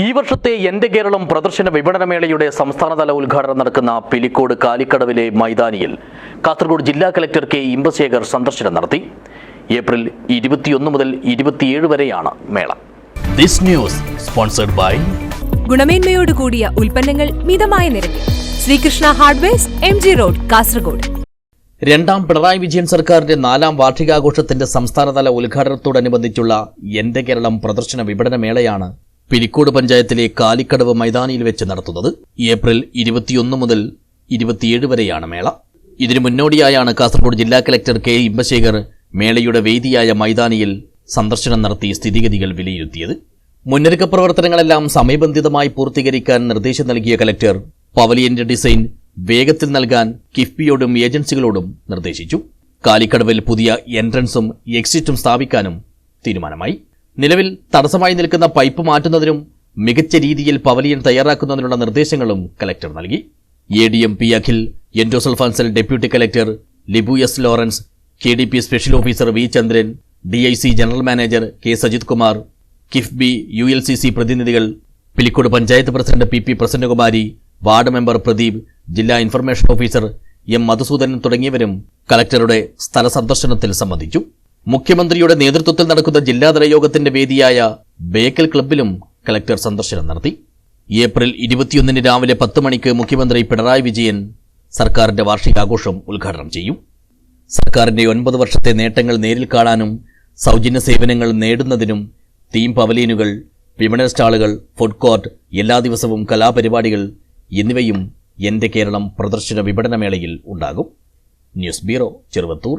ഈ വർഷത്തെ എന്റെ കേരളം പ്രദർശന വിപണനമേളയുടെ സംസ്ഥാനതല ഉദ്ഘാടനം നടക്കുന്ന പിലിക്കോട് കാലിക്കടവിലെ മൈതാനിയിൽ കാസർഗോഡ് ജില്ലാ കലക്ടർ കെ ഇമ്പശേഖർ സന്ദർശനം നടത്തി. ഏപ്രിൽ ഇരുപത്തിയൊന്ന് മുതൽ ഇരുപത്തിയേഴ് വരെയാണ് മേള. This news sponsored by ഗുണമേന്മയോട് കൂടിയ ഉൽപ്പന്നങ്ങൾ മിതമായ നിരക്കിൽ. Srikrishna hardwares M G road Kasaragod. രണ്ടാം പിണറായി വിജയൻ സർക്കാരിന്റെ നാലാം വാർഷികാഘോഷത്തിന്റെ സംസ്ഥാനതല ഉദ്ഘാടനത്തോടനുബന്ധിച്ചുള്ള എന്റെ കേരളം പ്രദർശന വിപണന മേളയാണ് പിലിക്കോട് പഞ്ചായത്തിലെ കാലിക്കടവ് മൈതാനിയിൽ വെച്ച് നടത്തുന്നത് ഏപ്രിൽ ഇരുപത്തിയൊന്ന് മുതൽ ഇരുപത്തിയേഴ് വരെയാണ് മേള. ഇതിനു മുന്നോടിയായാണ് കാസർഗോഡ് ജില്ലാ കലക്ടർ കെ ഇമ്പശേഖർ മേളയുടെ വേദിയായ മൈതാനിയിൽ സന്ദർശനം നടത്തി സ്ഥിതിഗതികൾ വിലയിരുത്തിയത്. മുന്നൊരുക്ക പ്രവർത്തനങ്ങളെല്ലാം സമയബന്ധിതമായി പൂർത്തീകരിക്കാൻ നിർദ്ദേശം നൽകിയ കലക്ടർ പവലിയന്റെ ഡിസൈൻ വേഗത്തിൽ നൽകാൻ കിഫ്ബിയോടും ഏജൻസികളോടും നിർദ്ദേശിച്ചു. കാലിക്കടവിൽ പുതിയ എൻട്രൻസും എക്സിറ്റും സ്ഥാപിക്കാനും തീരുമാനമായി. നിലവിൽ തടസ്സമായി നിൽക്കുന്ന പൈപ്പ് മാറ്റുന്നതിനും മികച്ച രീതിയിൽ പവലിയൻ തയ്യാറാക്കുന്നതിനുള്ള നിർദ്ദേശങ്ങളും കലക്ടർ നൽകി. A D M P Akhil എൻഡോസൾഫാൻസൽ deputy collector Libu S Lawrence K D P special officer V Chandran D I C general manager K Sajith Kumar KIIFB U L C C പ്രതിനിധികൾ Pilicode panchayat president P P Prasannakumari ward member Pradeep ജില്ലാ information officer M Madhusoodanan തുടങ്ങിയവരും കലക്ടറുടെ സ്ഥല സന്ദർശനത്തിൽ സംബന്ധിച്ചു. മുഖ്യമന്ത്രിയുടെ നേതൃത്വത്തിൽ നടക്കുന്ന ജില്ലാതല യോഗത്തിന്റെ വേദിയായ ബേക്കൽ ക്ലബിലും കളക്ടർ സന്ദർശനം നടത്തി. ഏപ്രിൽ ഇരുപത്തിയൊന്നിന് രാവിലെ പത്ത് മണിക്ക് മുഖ്യമന്ത്രി പിണറായി വിജയൻ സർക്കാരിന്റെ വാർഷികാഘോഷം ഉദ്ഘാടനം ചെയ്യും. സർക്കാരിന്റെ ഒൻപത് വർഷത്തെ നേട്ടങ്ങൾ നേരിൽ കാണാനും സൗജന്യ സേവനങ്ങൾ നേടുന്നതിനും തീം പവലീനുകൾ വിപണന സ്റ്റാളുകൾ ഫുഡ് കോർട്ട് എല്ലാ ദിവസവും കലാപരിപാടികൾ എന്നിവയും എന്റെ കേരളം പ്രദർശന വിപണനമേളയിൽ ഉണ്ടാകും. News bureau Cheruvathur.